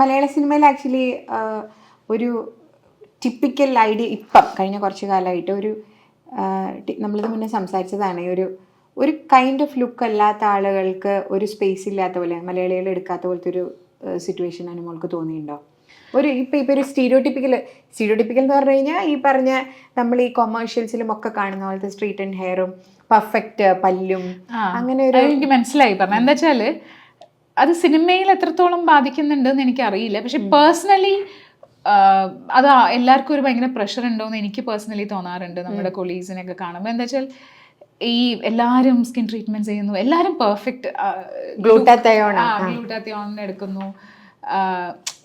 മലയാള സിനിമയിൽ ആക്ച്വലി ഒരു typical idea ഇപ്പം കഴിഞ്ഞ കുറച്ച് കാലമായിട്ട് ഒരു നമ്മളിത് മുന്നേ സംസാരിച്ചതാണ്. ഒരു ഒരു കൈൻഡ് ഓഫ് ലുക്ക് അല്ലാത്ത ആളുകൾക്ക് ഒരു സ്പേസ് ഇല്ലാത്ത പോലെ മലയാളികൾ എടുക്കാത്ത പോലത്തെ ഒരു സിറ്റുവേഷൻ ആണ് മോൾക്ക് തോന്നിയിട്ടുണ്ടോ? ഒരു ഇപ്പം ഇപ്പോൾ ഒരു സ്റ്റീരിയോടിപ്പിക്കൽ സ്റ്റീരിയോടിപ്പിക്കൽ എന്ന് പറഞ്ഞു കഴിഞ്ഞാൽ ഈ പറഞ്ഞ നമ്മൾ ഈ കൊമേഴ്ഷ്യൽസിലും ഒക്കെ കാണുന്ന പോലത്തെ സ്ട്രീറ്റ് ആൻഡ് ഹെയറും പെർഫെക്റ്റ് പല്ലും അങ്ങനെ ഒരു എനിക്ക് മനസ്സിലായി. പറഞ്ഞു എന്താ വെച്ചാൽ അത് സിനിമയിൽ എത്രത്തോളം ബാധിക്കുന്നുണ്ടെന്ന് എനിക്ക് അറിയില്ല പക്ഷെ പേഴ്സണലി അത് എല്ലാവർക്കും ഒരു ഭയങ്കര പ്രഷർ ഉണ്ടോന്ന് എനിക്ക് പേഴ്സണലി തോന്നാറുണ്ട് നമ്മുടെ കൊളീഗ്സിനൊക്കെ കാണുമ്പോൾ എന്താ വെച്ചാൽ ഈ എല്ലാവരും സ്കിൻ ട്രീറ്റ്മെന്റ് ചെയ്യുന്നു. എല്ലാവരും പെർഫെക്റ്റ് ഗ്ലൂട്ടാത്തിയോൺ എടുക്കുന്നു.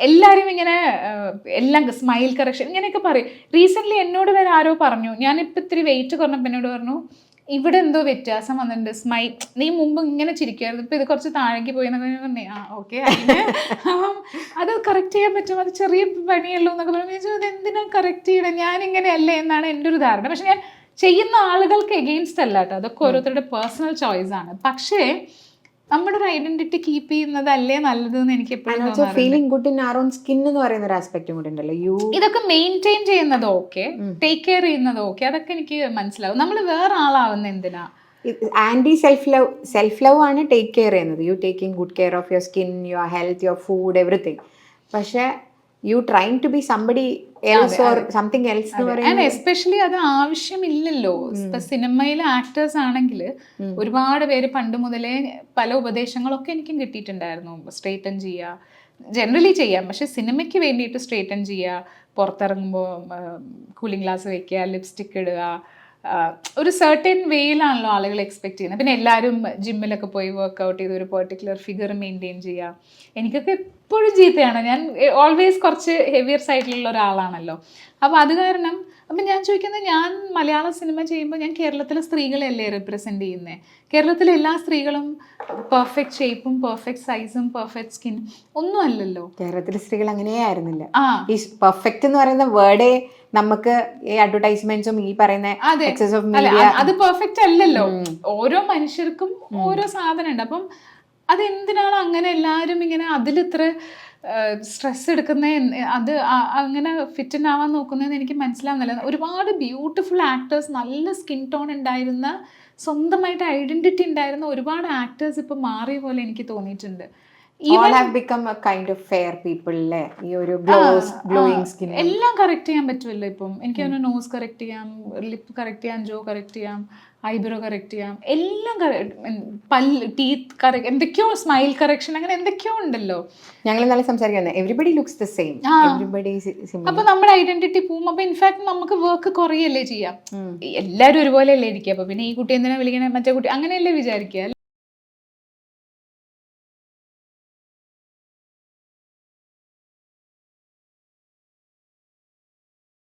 എല്ലാരും എല്ലാവരും ഇങ്ങനെ എല്ലാം സ്മൈൽ കറക്ഷൻ ഇങ്ങനെയൊക്കെ പറയും. റീസെന്റ് എന്നോട് വരെ ആരോ പറഞ്ഞു. ഞാനിപ്പോൾ ഇത്തിരി വെയിറ്റ് കുറഞ്ഞപ്പോൾ എന്നോട് പറഞ്ഞു ഇവിടെ എന്തോ വ്യത്യാസം വന്നിട്ടുണ്ട്. സ്മൈ നീ മുമ്പ് ഇങ്ങനെ ചിരിക്കുമായിരുന്നു ഇപ്പൊ ഇത് കുറച്ച് താഴേക്ക് പോയി എന്നൊക്കെ പറഞ്ഞു ആ ഓക്കെ അത് കറക്റ്റ് ചെയ്യാൻ പറ്റും അത് ചെറിയ പണിയുള്ളൂ എന്നൊക്കെ ചോദിച്ചു, അത് എന്തിനാ കറക്റ്റ് ചെയ്യണം? ഞാൻ ഇങ്ങനെയല്ലേ എന്നാണ് എന്റെ ഒരു ധാരണ. പക്ഷെ ഞാൻ ചെയ്യുന്ന ആളുകൾക്ക് എഗെയിൻസ്റ്റ് അല്ല കേട്ടോ. അതൊക്കെ ഓരോരുത്തരുടെ പേഴ്സണൽ ചോയ്സ് ആണ്. പക്ഷേ നമ്മുടെ ഒരു ഐഡന്റിറ്റി കീപ്പ് ചെയ്യുന്നതല്ലേ നല്ലതെന്ന് എനിക്ക് എപ്പോഴും തോന്നാറുണ്ട്. Feeling good in our own skin എന്ന് പറയുന്ന ഒരു ആസ്പെക്റ്റും കൂടി ഉണ്ടല്ലോ. യു ഇതൊക്കെ മെയിന്റെയിൻ ചെയ്യുന്നത് ഓക്കെ ടേക്ക് കെയർ ചെയ്യുന്നത് ഓക്കെ അതൊക്കെ എനിക്ക് മനസ്സിലാവും. നമ്മൾ വേറെ ആളാവുന്ന എന്തിനാ? Anti self love self love ആണ് ടേക്ക് കെയർ ചെയ്യുന്നത്. You taking good care of your skin your health your food everything പക്ഷെ you trying to be somebody else or something else എന്ന് പറയുന്നത് ആൻഡ് എസ്പെഷ്യലി അത് ആവശ്യമില്ലല്ലോ. ഇപ്പൊ സിനിമയിലെ ആക്ടേഴ്സ് ആണെങ്കിൽ ഒരുപാട് പേര് പണ്ട് മുതലേ പല ഉപദേശങ്ങളൊക്കെ എനിക്കും കിട്ടിയിട്ടുണ്ടായിരുന്നു. സ്ട്രേറ്റൻ ചെയ്യുക ജനറലി ചെയ്യാം. പക്ഷെ സിനിമയ്ക്ക് വേണ്ടിയിട്ട് സ്ട്രേറ്റൻ ചെയ്യുക പുറത്തിറങ്ങുമ്പോൾ കൂളിംഗ് ഗ്ലാസ് വെക്കുക ലിപ്സ്റ്റിക് ഇടുക ഒരു സെർട്ടൻ വേയിലാണല്ലോ ആളുകൾ എക്സ്പെക്ട് ചെയ്യുന്നത്. പിന്നെ എല്ലാവരും ജിമ്മിലൊക്കെ പോയി വർക്കൗട്ട് ചെയ്ത് ഒരു പെർട്ടിക്കുലർ ഫിഗർ മെയിന്റെയിൻ ചെയ്യുക എനിക്കൊക്കെ എപ്പോഴും ചീത്തയാണ്. ഞാൻ ഓൾവേസ് കുറച്ച് ഹെവിയർ സൈഡിലുള്ള ഒരാളാണല്ലോ. അപ്പോൾ അത് കാരണം അപ്പം ഞാൻ ചോദിക്കുന്നത് ഞാൻ മലയാള സിനിമ ചെയ്യുമ്പോൾ ഞാൻ കേരളത്തിലെ സ്ത്രീകളെയല്ലേ റെപ്രസെന്റ് ചെയ്യുന്നത് കേരളത്തിലെ എല്ലാ സ്ത്രീകളും പെർഫെക്റ്റ് ഷേപ്പും പെർഫെക്റ്റ് സൈസും പെർഫെക്റ്റ് സ്കിൻ ഒന്നും അല്ലല്ലോ. കേരളത്തിലെ സ്ത്രീകൾ അങ്ങനെയേ ആയിരുന്നില്ല ഈ പെർഫെക്റ്റ് എന്ന് പറയുന്ന വേർഡേ നമുക്ക് ഈ അഡ്വർടൈസ്മെന്റ്സും ഈ പറയുന്ന എക്സസ് ഓഫ് മീഡിയ അത് പെർഫെക്റ്റ് അല്ലല്ലോ. ഓരോ മനുഷ്യർക്കും ഓരോ സാധനം ഉണ്ട് അപ്പം അതെന്തിനാണ് അങ്ങനെ എല്ലാവരും ഇങ്ങനെ അതിലിത്ര സ്ട്രെസ് എടുക്കുന്ന അത് അങ്ങനെ ഫിറ്റ് ആവാൻ നോക്കുന്നതെന്ന് എനിക്ക് മനസ്സിലാവുന്നില്ല. ഒരുപാട് ബ്യൂട്ടിഫുൾ ആക്ടേഴ്സ് നല്ല സ്കിൻ ടോൺ ഉണ്ടായിരുന്ന സ്വന്തമായിട്ട് ഐഡന്റിറ്റി ഉണ്ടായിരുന്ന ഒരുപാട് ആക്ടേഴ്സ് ഇപ്പോൾ മാറിയ പോലെ എനിക്ക് തോന്നിയിട്ടുണ്ട്. എല്ലാം കറക്റ്റ് ചെയ്യാൻ പറ്റുമല്ലോ ഇപ്പം? എനിക്ക് അതിന് നോസ് കറക്റ്റ് ചെയ്യാം ലിപ്പ് കറക്റ്റ് ചെയ്യാം ജോ കറക്റ്റ് ചെയ്യാം ഐബ്രോ കറക്റ്റ് ചെയ്യാം എല്ലാം പല്ല് ടീത്ത് കറക്റ്റ് എന്തൊക്കെയോ സ്മൈൽ കറക്ഷൻ അങ്ങനെ എന്തൊക്കെയോ ഉണ്ടല്ലോ. ഞങ്ങൾ ഇന്നലെ സംസാരിക്കുന്നത് എവറിബഡി ലുക്സ് ദ സെയിം അപ്പൊ നമ്മുടെ ഐഡന്റിറ്റി പോകും അപ്പൊ ഇൻഫാക്ട് നമുക്ക് വർക്ക് കുറയല്ലേ ചെയ്യാം. എല്ലാരും ഒരുപോലെ അല്ലേ ഇരിക്കുക. അപ്പൊ പിന്നെ ഈ കുട്ടി എന്തിനാ വിളിക്കണേ? മറ്റേ കുട്ടി അങ്ങനെയല്ലേ വിചാരിക്കുക.